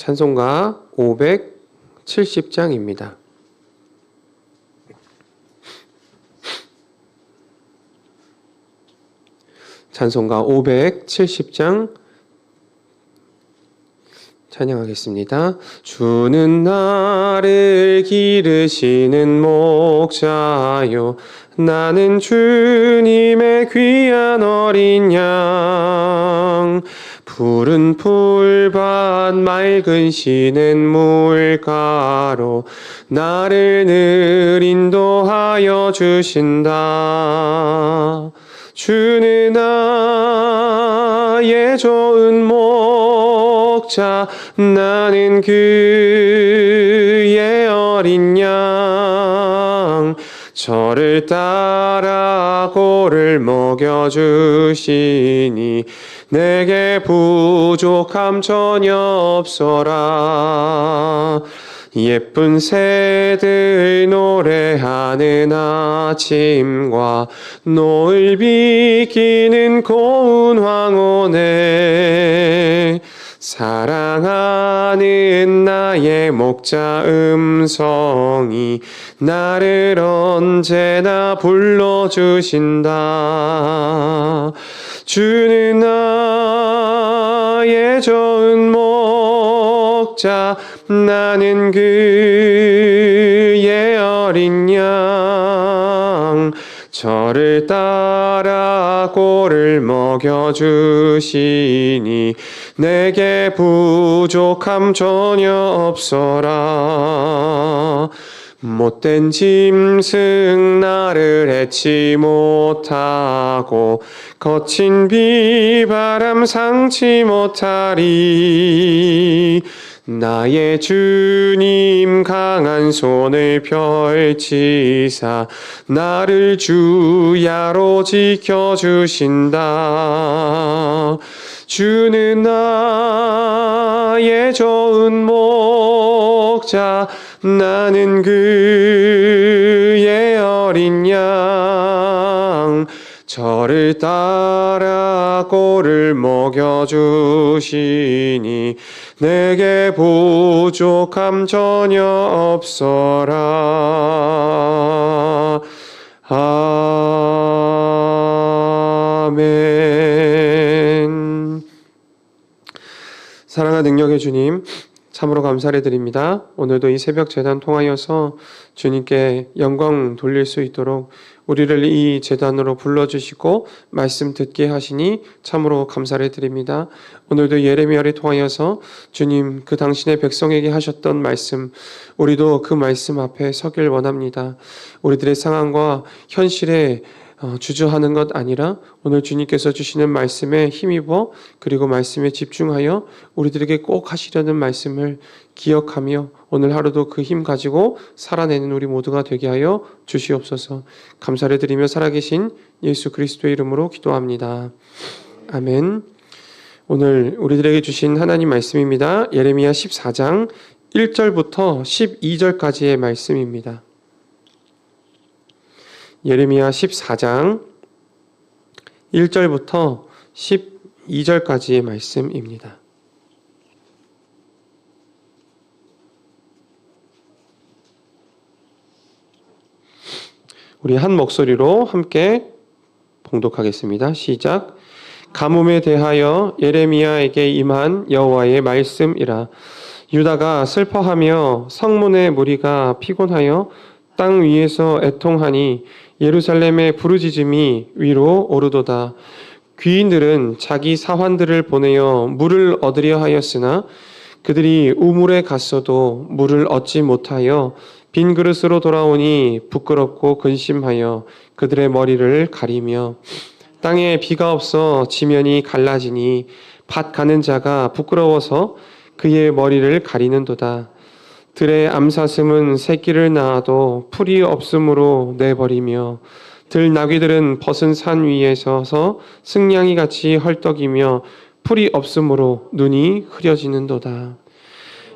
찬송가 570장입니다. 찬송가 570장 찬양하겠습니다. 주는 나를 기르시는 목자요 나는 주님의 귀한 어린 양 푸른 풀밭 맑은 시는 물가로 나를 늘 인도하여 주신다. 주는 나의 좋은 목자 나는 그의 어린 양. 저를 따라 고를 먹여주시니 내게 부족함 전혀 없어라. 예쁜 새들 노래하는 아침과 노을 비키는 고운 황혼에 사랑하는 나의 목자 음성이 나를 언제나 불러주신다. 주는 나의 좋은 목자 나는 그의 어린 양 저를 따라 고를 먹여주시니 내게 부족함 전혀 없어라. 못된 짐승 나를 해치 못하고 거친 비바람 상치 못하리. 나의 주님 강한 손을 펼치사 나를 주야로 지켜주신다 주는 나의 좋은 목자 나는 그의 어린 양. 저를 따라 고를 먹여주시니 내게 부족함 전혀 없어라. 아멘 사랑과 능력의 주님 참으로 감사를 드립니다. 오늘도 이 새벽 재단 통하여서 주님께 영광 돌릴 수 있도록 우리를 이 재단으로 불러주시고 말씀 듣게 하시니 참으로 감사를 드립니다. 오늘도 예레미야를 통하여서 주님 그 당신의 백성에게 하셨던 말씀 우리도 그 말씀 앞에 서길 원합니다. 우리들의 상황과 현실에 어, 주저하는 것 아니라 오늘 주님께서 주시는 말씀에 힘입어 그리고 말씀에 집중하여 우리들에게 꼭 하시려는 말씀을 기억하며 오늘 하루도 그 힘 가지고 살아내는 우리 모두가 되게 하여 주시옵소서 감사를 드리며 살아계신 예수 그리스도의 이름으로 기도합니다. 아멘. 오늘 우리들에게 주신 하나님 말씀입니다. 예레미야 14장 1절부터 12절까지의 말씀입니다. 예레미야 14장 1절부터 12절까지의 말씀입니다. 우리 한 목소리로 함께 봉독하겠습니다. 시작. 가뭄에 대하여 예레미야에게 임한 여호와의 말씀이라 유다가 슬퍼하며 성문의 무리가 피곤하여 땅 위에서 애통하니 예루살렘의 부르짖음이 위로 오르도다 귀인들은 자기 사환들을 보내어 물을 얻으려 하였으나 그들이 우물에 갔어도 물을 얻지 못하여 빈 그릇으로 돌아오니 부끄럽고 근심하여 그들의 머리를 가리며 땅에 비가 없어 지면이 갈라지니 밭 가는 자가 부끄러워서 그의 머리를 가리는도다. 들의 암사슴은 새끼를 낳아도 풀이 없으므로 내버리며 들 나귀들은 벗은 산 위에 서서 승냥이 같이 헐떡이며 풀이 없으므로 눈이 흐려지는도다.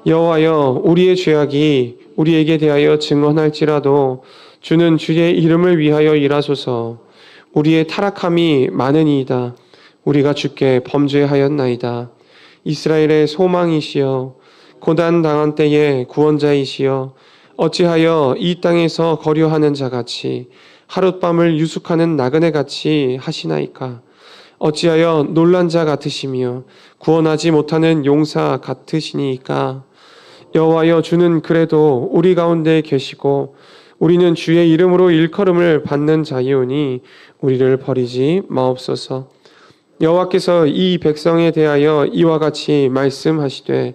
여호와여 우리의 죄악이 우리에게 대하여 증언할지라도 주는 주의 이름을 위하여 일하소서. 우리의 타락함이 많으니이다. 우리가 주께 범죄하였나이다. 이스라엘의 소망이시여 고단 당한 때에 구원자이시여 어찌하여 이 땅에서 거류하는 자 같이 하룻밤을 유숙하는 나그네 같이 하시나이까 어찌하여 놀란 자 같으시며 구원하지 못하는 용사 같으시니까 여호와여 주는 그래도 우리 가운데 계시고 우리는 주의 이름으로 일컬음을 받는 자이오니 우리를 버리지 마옵소서. 여호와께서 이 백성에 대하여 이와 같이 말씀하시되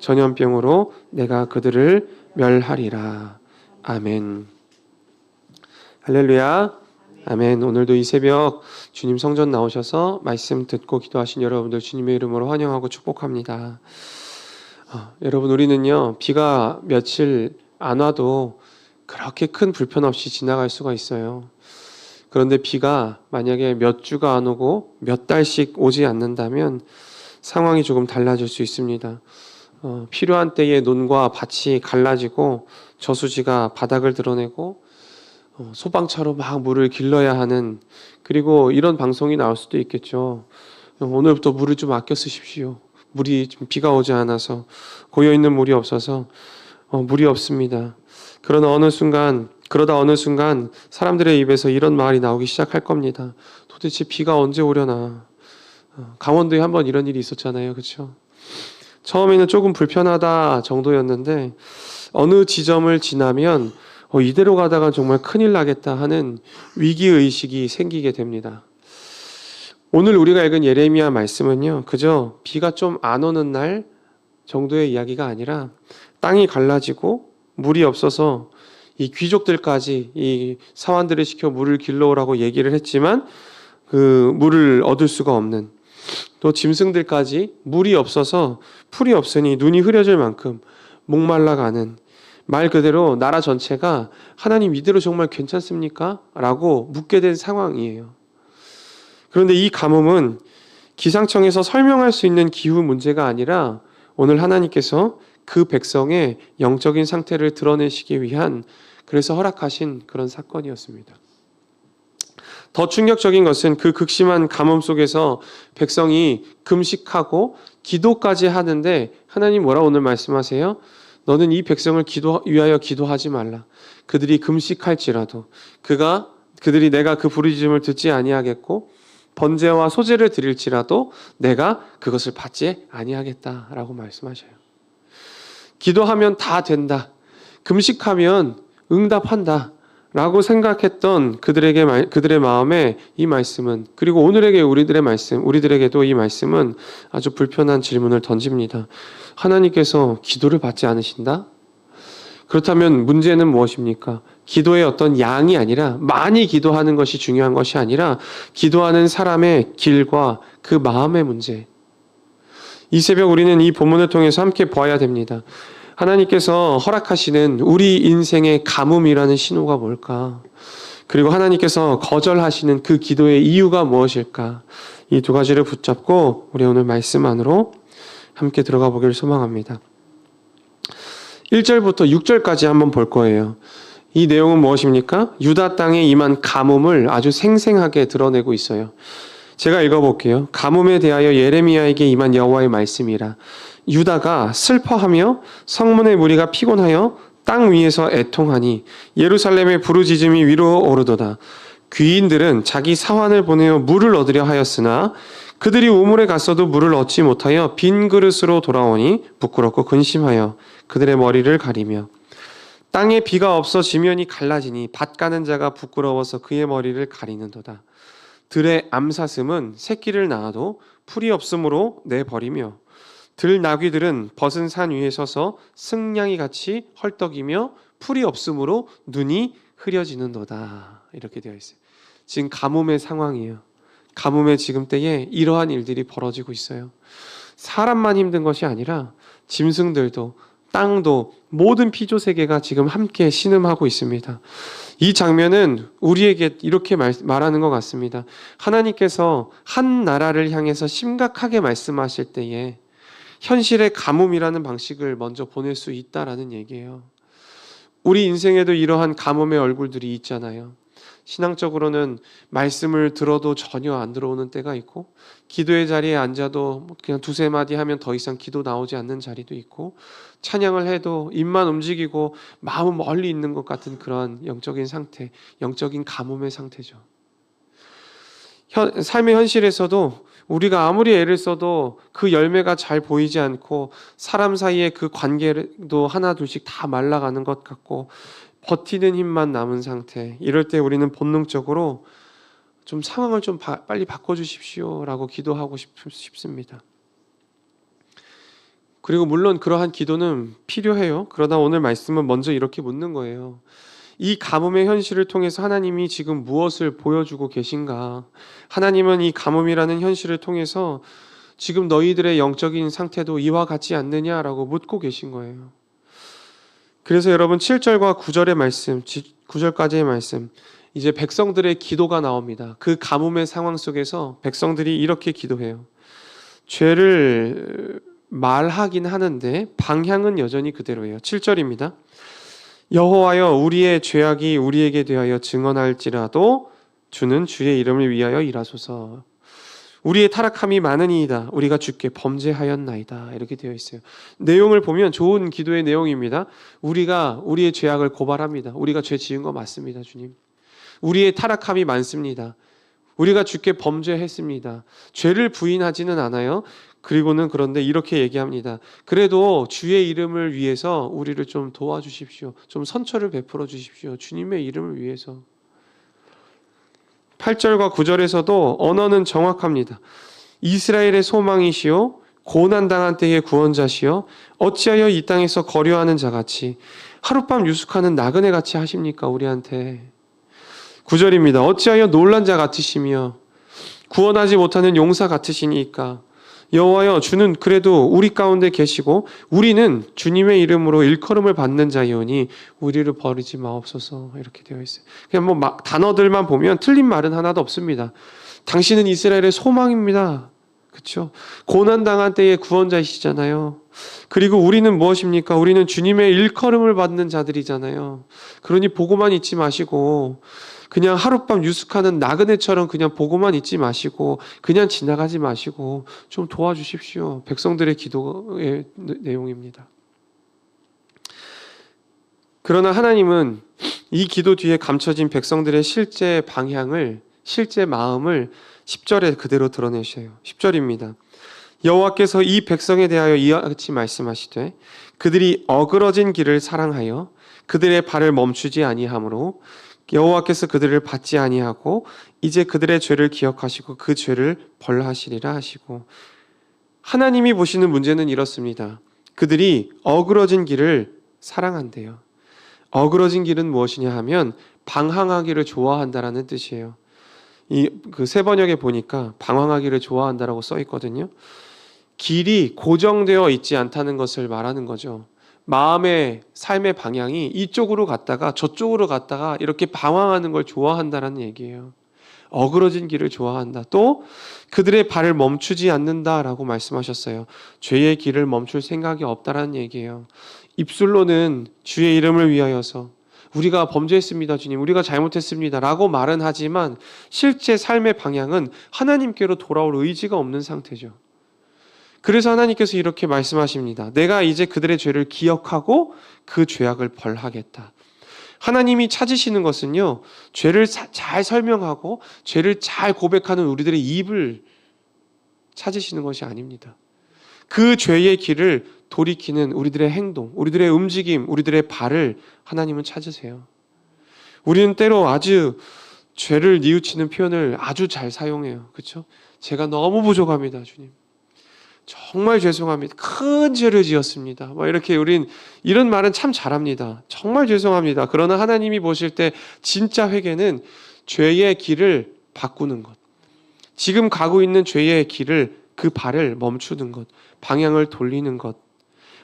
전염병으로 내가 그들을 멸하리라. 아멘. 할렐루야. 아멘. 오늘도 이 새벽 주님 성전 나오셔서 말씀 듣고 기도하신 여러분들 주님의 이름으로 환영하고 축복합니다. 어, 여러분 우리는요 비가 며칠 안 와도 그렇게 큰 불편 없이 지나갈 수가 있어요. 그런데 비가 만약에 몇 주가 안 오고 몇 달씩 오지 않는다면 상황이 조금 달라질 수 있습니다. 어, 필요한 때에 논과 밭이 갈라지고 저수지가 바닥을 드러내고 어, 소방차로 막 물을 길러야 하는 그리고 이런 방송이 나올 수도 있겠죠. 어, 오늘부터 물을 좀 아껴 쓰십시오. 물이 좀 비가 오지 않아서 고여 있는 물이 없어서 어, 물이 없습니다. 그러나 어느 순간 그러다 어느 순간 사람들의 입에서 이런 말이 나오기 시작할 겁니다. 도대체 비가 언제 오려나? 어, 강원도에 한번 이런 일이 있었잖아요, 그렇죠? 처음에는 조금 불편하다 정도였는데 어느 지점을 지나면 어, 이대로 가다가 정말 큰일 나겠다 하는 위기 의식이 생기게 됩니다. 오늘 우리가 읽은 예레미야 말씀은요, 그저 비가 좀 안 오는 날 정도의 이야기가 아니라 땅이 갈라지고 물이 없어서 이 귀족들까지 이 사환들을 시켜 물을 길러오라고 얘기를 했지만 그 물을 얻을 수가 없는 또 짐승들까지 물이 없어서 풀이 없으니 눈이 흐려질 만큼 목말라가는 말 그대로 나라 전체가 하나님 이대로 정말 괜찮습니까? 라고 묻게 된 상황이에요. 그런데 이 가뭄은 기상청에서 설명할 수 있는 기후 문제가 아니라 오늘 하나님께서 그 백성의 영적인 상태를 드러내시기 위한 그래서 허락하신 그런 사건이었습니다. 더 충격적인 것은 그 극심한 가뭄 속에서 백성이 금식하고 기도까지 하는데 하나님 뭐라 오늘 말씀하세요? 너는 이 백성을 기도 위하여 기도하지 말라. 그들이 금식할지라도 그가 그들이 내가 그 부르짖음을 듣지 아니하겠고 번제와 소제를 드릴지라도 내가 그것을 받지 아니하겠다라고 말씀하셔요. 기도하면 다 된다. 금식하면 응답한다. 라고 생각했던 그들에게 그들의 마음에 이 말씀은 그리고 오늘에게 우리들의 말씀 우리들에게도 이 말씀은 아주 불편한 질문을 던집니다. 하나님께서 기도를 받지 않으신다? 그렇다면 문제는 무엇입니까? 기도의 어떤 양이 아니라 많이 기도하는 것이 중요한 것이 아니라 기도하는 사람의 길과 그 마음의 문제. 이 새벽 우리는 이 본문을 통해서 함께 보아야 됩니다. 하나님께서 허락하시는 우리 인생의 가뭄이라는 신호가 뭘까? 그리고 하나님께서 거절하시는 그 기도의 이유가 무엇일까? 이 두 가지를 붙잡고 우리 오늘 말씀 안으로 함께 들어가 보기를 소망합니다. 1절부터 6절까지 한번 볼 거예요. 이 내용은 무엇입니까? 유다 땅에 임한 가뭄을 아주 생생하게 드러내고 있어요. 제가 읽어볼게요. 가뭄에 대하여 예레미야에게 임한 여호와의 말씀이라. 유다가 슬퍼하며 성문의 무리가 피곤하여 땅 위에서 애통하니 예루살렘의 부르짖음이 위로 오르도다. 귀인들은 자기 사환을 보내어 물을 얻으려 하였으나 그들이 우물에 갔어도 물을 얻지 못하여 빈 그릇으로 돌아오니 부끄럽고 근심하여 그들의 머리를 가리며 땅에 비가 없어 지면이 갈라지니 밭 가는 자가 부끄러워서 그의 머리를 가리는도다. 들의 암사슴은 새끼를 낳아도 풀이 없으므로 내버리며 들 나귀들은 벗은 산 위에 서서 승냥이 같이 헐떡이며 풀이 없으므로 눈이 흐려지는도다. 이렇게 되어 있어요. 지금 가뭄의 상황이에요. 가뭄의 지금 때에 이러한 일들이 벌어지고 있어요. 사람만 힘든 것이 아니라 짐승들도 땅도 모든 피조 세계가 지금 함께 신음하고 있습니다. 이 장면은 우리에게 이렇게 말, 말하는 것 같습니다. 하나님께서 한 나라를 향해서 심각하게 말씀하실 때에 현실의 가뭄이라는 방식을 먼저 보낼 수 있다라는 얘기예요. 우리 인생에도 이러한 가뭄의 얼굴들이 있잖아요. 신앙적으로는 말씀을 들어도 전혀 안 들어오는 때가 있고 기도의 자리에 앉아도 그냥 두세 마디 하면 더 이상 기도 나오지 않는 자리도 있고 찬양을 해도 입만 움직이고 마음 멀리 있는 것 같은 그런 영적인 상태, 영적인 가뭄의 상태죠. 현, 삶의 현실에서도 우리가 아무리 애를 써도 그 열매가 잘 보이지 않고 사람 사이의 그 관계도 하나 둘씩 다 말라가는 것 같고 버티는 힘만 남은 상태. 이럴 때 우리는 본능적으로 좀 상황을 좀 바, 빨리 바꿔주십시오라고 기도하고 싶, 싶습니다. 그리고 물론 그러한 기도는 필요해요. 그러나 오늘 말씀은 먼저 이렇게 묻는 거예요. 이 가뭄의 현실을 통해서 하나님이 지금 무엇을 보여주고 계신가? 하나님은 이 가뭄이라는 현실을 통해서 지금 너희들의 영적인 상태도 이와 같지 않느냐라고 묻고 계신 거예요. 그래서 여러분 7절과 9절의 말씀, 9절까지의 말씀, 이제 백성들의 기도가 나옵니다. 그 가뭄의 상황 속에서 백성들이 이렇게 기도해요. 죄를 말하긴 하는데 방향은 여전히 그대로예요. 7절입니다. 여호와여 우리의 죄악이 우리에게 대하여 증언할지라도 주는 주의 이름을 위하여 일하소서. 우리의 타락함이 많으니이다. 우리가 주께 범죄하였나이다. 이렇게 되어 있어요. 내용을 보면 좋은 기도의 내용입니다. 우리가 우리의 죄악을 고발합니다. 우리가 죄 지은 거 맞습니다, 주님. 우리의 타락함이 많습니다. 우리가 주께 범죄했습니다. 죄를 부인하지는 않아요. 그리고는 그런데 이렇게 얘기합니다. 그래도 주의 이름을 위해서 우리를 좀 도와주십시오. 좀 선처를 베풀어 주십시오. 주님의 이름을 위해서. 8절과 9절에서도 언어는 정확합니다. 이스라엘의 소망이시요 고난 당한 때의 구원자시요 어찌하여 이 땅에서 거류하는 자같이 하룻밤 유숙하는 나그네 같이 하십니까 우리한테 9절입니다. 어찌하여 놀란 자 같으시며 구원하지 못하는 용사 같으시니까 여호와여 주는 그래도 우리 가운데 계시고 우리는 주님의 이름으로 일컬음을 받는 자이오니 우리를 버리지 마옵소서 이렇게 되어 있어요. 그냥 뭐 막 단어들만 보면 틀린 말은 하나도 없습니다. 당신은 이스라엘의 소망입니다. 그렇죠? 고난 당한 때의 구원자이시잖아요. 그리고 우리는 무엇입니까? 우리는 주님의 일컬음을 받는 자들이잖아요. 그러니 보고만 있지 마시고 그냥 하룻밤 유숙하는 나그네처럼 그냥 보고만 있지 마시고 그냥 지나가지 마시고 좀 도와주십시오. 백성들의 기도의 내용입니다. 그러나 하나님은 이 기도 뒤에 감춰진 백성들의 실제 방향을 실제 마음을 10절에 그대로 드러내셔요. 10절입니다. 여호와께서 이 백성에 대하여 이와 같이 말씀하시되 그들이 어그러진 길을 사랑하여 그들의 발을 멈추지 아니하므로 여호와께서 그들을 받지 아니하고 이제 그들의 죄를 기억하시고 그 죄를 벌하시리라 하시고 하나님이 보시는 문제는 이렇습니다. 그들이 어그러진 길을 사랑한대요. 어그러진 길은 무엇이냐 하면 방황하기를 좋아한다라는 뜻이에요. 이 그 세 번역에 보니까 방황하기를 좋아한다라고 써 있거든요. 길이 고정되어 있지 않다는 것을 말하는 거죠. 마음의 삶의 방향이 이쪽으로 갔다가 저쪽으로 갔다가 이렇게 방황하는 걸 좋아한다라는 얘기예요. 어그러진 길을 좋아한다. 또 그들의 발을 멈추지 않는다라고 말씀하셨어요. 죄의 길을 멈출 생각이 없다라는 얘기예요. 입술로는 주의 이름을 위하여서 우리가 범죄했습니다, 주님. 우리가 잘못했습니다 라고 말은 하지만 실제 삶의 방향은 하나님께로 돌아올 의지가 없는 상태죠. 그래서 하나님께서 이렇게 말씀하십니다. 내가 이제 그들의 죄를 기억하고 그 죄악을 벌하겠다. 하나님이 찾으시는 것은요, 죄를 사- 잘 설명하고 죄를 잘 고백하는 우리들의 입을 찾으시는 것이 아닙니다. 그 죄의 길을 돌이키는 우리들의 행동, 우리들의 움직임, 우리들의 발을 하나님은 찾으세요. 우리는 때로 아주 죄를 뉘우치는 표현을 아주 잘 사용해요. 그렇죠? 제가 너무 부족합니다, 주님. 정말 죄송합니다. 큰 죄를 지었습니다. 뭐 이렇게 우린 이런 말은 참 잘합니다. 정말 죄송합니다. 그러나 하나님이 보실 때 진짜 회개는 죄의 길을 바꾸는 것. 지금 가고 있는 죄의 길을 그 발을 멈추는 것. 방향을 돌리는 것.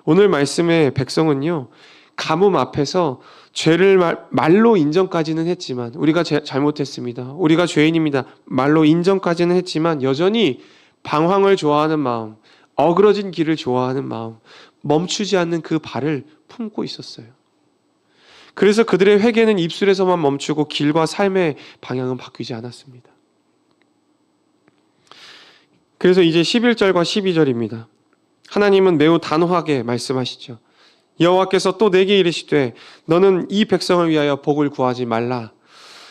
오늘 말씀의 백성은요. 가뭄 앞에서 죄를 말, 말로 인정까지는 했지만 우리가 제- 잘못했습니다. 우리가 죄인입니다. 말로 인정까지는 했지만 여전히 방황을 좋아하는 마음, 어그러진 길을 좋아하는 마음, 멈추지 않는 그 발을 품고 있었어요. 그래서 그들의 회개는 입술에서만 멈추고 길과 삶의 방향은 바뀌지 않았습니다. 그래서 이제 11절과 12절입니다. 하나님은 매우 단호하게 말씀하시죠. 여호와께서 또 내게 이르시되 너는 이 백성을 위하여 복을 구하지 말라.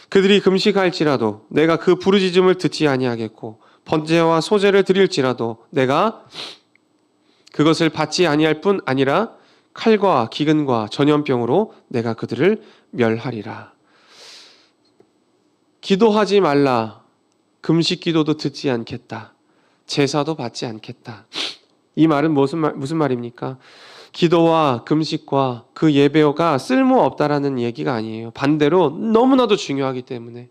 그들이 금식할지라도 내가 그 부르짖음을 듣지 아니하겠고 번제와 소제를 드릴지라도 내가 그것을 받지 아니할 뿐 아니라 칼과 기근과 전염병으로 내가 그들을 멸하리라. 기도하지 말라. 금식 기도도 듣지 않겠다. 제사도 받지 않겠다. 이 말은 무슨 말, 무슨 말입니까? 기도와 금식과 그 예배가 쓸모 없다라는 얘기가 아니에요. 반대로 너무나도 중요하기 때문에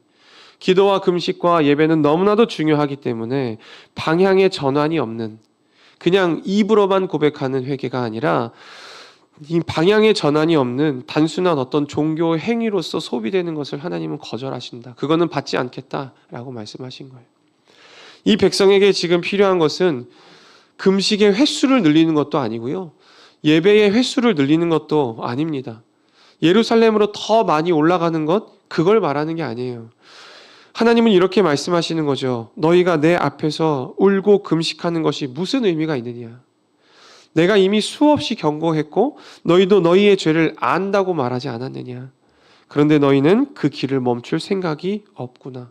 기도와 금식과 예배는 너무나도 중요하기 때문에 방향의 전환이 없는 그냥 입으로만 고백하는 회개가 아니라 이 방향의 전환이 없는 단순한 어떤 종교 행위로서 소비되는 것을 하나님은 거절하신다. 그거는 받지 않겠다라고 말씀하신 거예요. 이 백성에게 지금 필요한 것은 금식의 횟수를 늘리는 것도 아니고요. 예배의 횟수를 늘리는 것도 아닙니다. 예루살렘으로 더 많이 올라가는 것, 그걸 말하는 게 아니에요. 하나님은 이렇게 말씀하시는 거죠. 너희가 내 앞에서 울고 금식하는 것이 무슨 의미가 있느냐? 내가 이미 수없이 경고했고 너희도 너희의 죄를 안다고 말하지 않았느냐? 그런데 너희는 그 길을 멈출 생각이 없구나.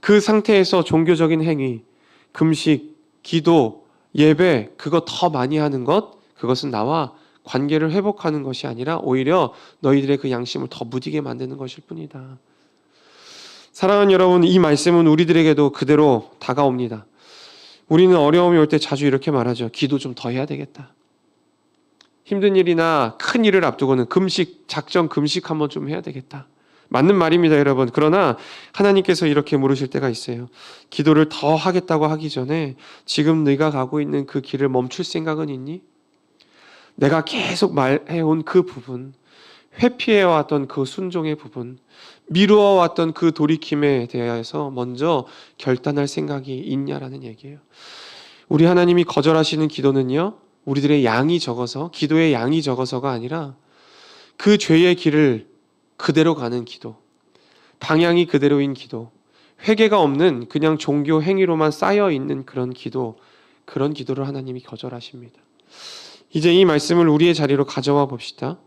그 상태에서 종교적인 행위, 금식, 기도, 예배, 그거 더 많이 하는 것, 그것은 나와 관계를 회복하는 것이 아니라 오히려 너희들의 그 양심을 더 무디게 만드는 것일 뿐이다. 사랑하는 여러분, 이 말씀은 우리들에게도 그대로 다가옵니다. 우리는 어려움이 올 때 자주 이렇게 말하죠. 기도 좀 더 해야 되겠다. 힘든 일이나 큰 일을 앞두고는 금식, 작정 금식 한번 좀 해야 되겠다. 맞는 말입니다, 여러분. 그러나 하나님께서 이렇게 물으실 때가 있어요. 기도를 더 하겠다고 하기 전에 지금 네가 가고 있는 그 길을 멈출 생각은 있니? 내가 계속 말해온 그 부분, 회피해왔던 그 순종의 부분, 미루어왔던 그 돌이킴에 대해서 먼저 결단할 생각이 있냐라는 얘기예요. 우리 하나님이 거절하시는 기도는요, 우리들의 양이 적어서, 기도의 양이 적어서가 아니라 그 죄의 길을 그대로 가는 기도, 방향이 그대로인 기도, 회개가 없는 그냥 종교 행위로만 쌓여 있는 그런 기도, 그런 기도를 하나님이 거절하십니다. 이제 이 말씀을 우리의 자리로 가져와 봅시다.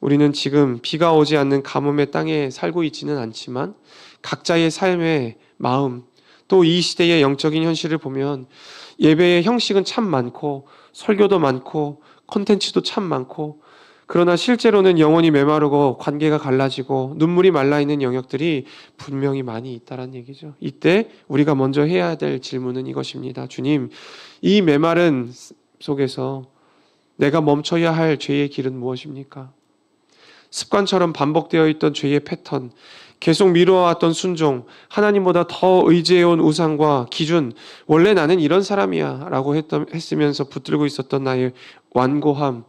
우리는 지금 비가 오지 않는 가뭄의 땅에 살고 있지는 않지만 각자의 삶의 마음 또 이 시대의 영적인 현실을 보면 예배의 형식은 참 많고 설교도 많고 콘텐츠도 참 많고 그러나 실제로는 영혼이 메마르고 관계가 갈라지고 눈물이 말라 있는 영역들이 분명히 많이 있다라는 얘기죠. 이때 우리가 먼저 해야 될 질문은 이것입니다. 주님, 이 메마른 속에서 내가 멈춰야 할 죄의 길은 무엇입니까? 습관처럼 반복되어 있던 죄의 패턴, 계속 미뤄왔던 순종, 하나님보다 더 의지해온 우상과 기준, 원래 나는 이런 사람이야 라고 했던, 했으면서 붙들고 있었던 나의 완고함,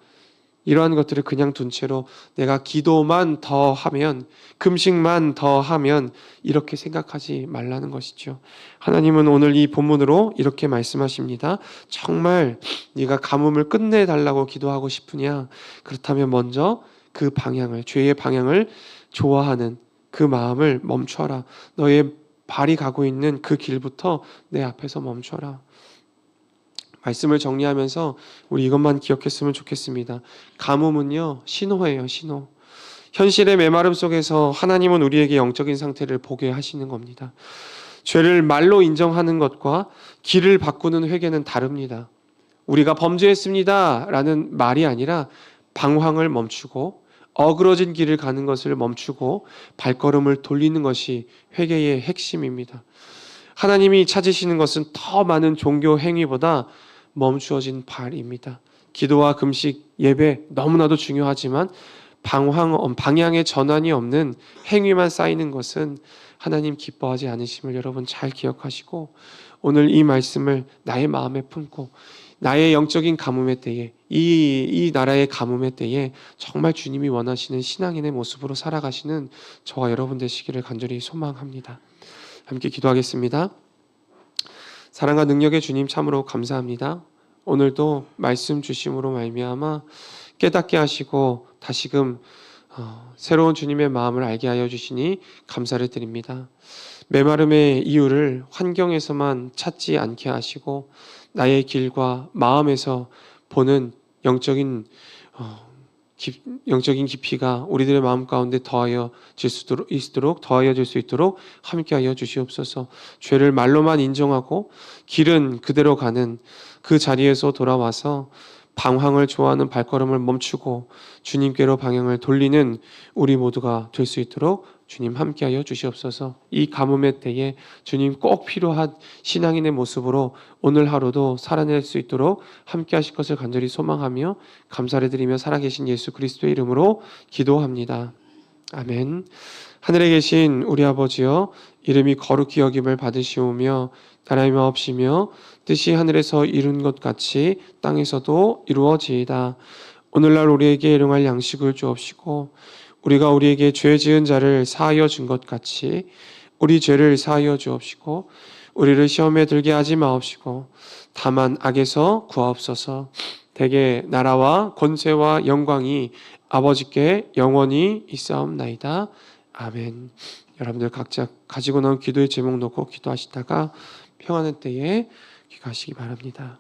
이러한 것들을 그냥 둔 채로 내가 기도만 더 하면 금식만 더 하면 이렇게 생각하지 말라는 것이죠. 하나님은 오늘 이 본문으로 이렇게 말씀하십니다. 정말 네가 가뭄을 끝내 달라고 기도하고 싶으냐? 그렇다면 먼저 그 방향을 죄의 방향을 좋아하는 그 마음을 멈춰라. 너의 발이 가고 있는 그 길부터 내 앞에서 멈춰라. 말씀을 정리하면서 우리 이것만 기억했으면 좋겠습니다. 가뭄은요, 신호예요, 신호. 현실의 메마름 속에서 하나님은 우리에게 영적인 상태를 보게 하시는 겁니다. 죄를 말로 인정하는 것과 길을 바꾸는 회개는 다릅니다. 우리가 범죄했습니다. 라는 말이 아니라 방황을 멈추고 어그러진 길을 가는 것을 멈추고 발걸음을 돌리는 것이 회개의 핵심입니다. 하나님이 찾으시는 것은 더 많은 종교 행위보다 멈추어진 발입니다. 기도와 금식, 예배 너무나도 중요하지만 방황, 방향의 전환이 없는 행위만 쌓이는 것은 하나님 기뻐하지 않으심을 여러분 잘 기억하시고 오늘 이 말씀을 나의 마음에 품고 나의 영적인 가뭄의 때에 이, 이 나라의 가뭄의 때에 정말 주님이 원하시는 신앙인의 모습으로 살아가시는 저와 여러분 되시기를 간절히 소망합니다. 함께 기도하겠습니다. 사랑과 능력의 주님 참으로 감사합니다. 오늘도 말씀 주심으로 말미암아 깨닫게 하시고 다시금 어, 새로운 주님의 마음을 알게 하여 주시니 감사를 드립니다. 메마름의 이유를 환경에서만 찾지 않게 하시고 나의 길과 마음에서 보는 영적인 어, 깊, 영적인 깊이가 우리들의 마음 가운데 더하여 질수 있도록 더하여 질 수 있도록 함께하여 주시옵소서. 죄를 말로만 인정하고 길은 그대로 가는 그 자리에서 돌아와서 방황을 좋아하는 발걸음을 멈추고 주님께로 방향을 돌리는 우리 모두가 될 수 있도록 주님 함께하여 주시옵소서. 이 가뭄의 때에 주님 꼭 필요한 신앙인의 모습으로 오늘 하루도 살아낼 수 있도록 함께하실 것을 간절히 소망하며 감사를 드리며 살아계신 예수 그리스도의 이름으로 기도합니다. 아멘. 하늘에 계신 우리 아버지여 이름이 거룩히 여김을 받으시오며 나라의 마옵시며 뜻이 하늘에서 이룬 것 같이 땅에서도 이루어지이다. 오늘날 우리에게 일용할 양식을 주옵시고 우리가 우리에게 죄 지은 자를 사하여 준 것 같이 우리 죄를 사하여 주옵시고 우리를 시험에 들게 하지 마옵시고 다만 악에서 구하옵소서 대개 나라와 권세와 영광이 아버지께 영원히 있사옵나이다. 아멘. 여러분들 각자 가지고 나온 기도의 제목 놓고 기도하시다가 평안의 때에 귀가하시기 바랍니다.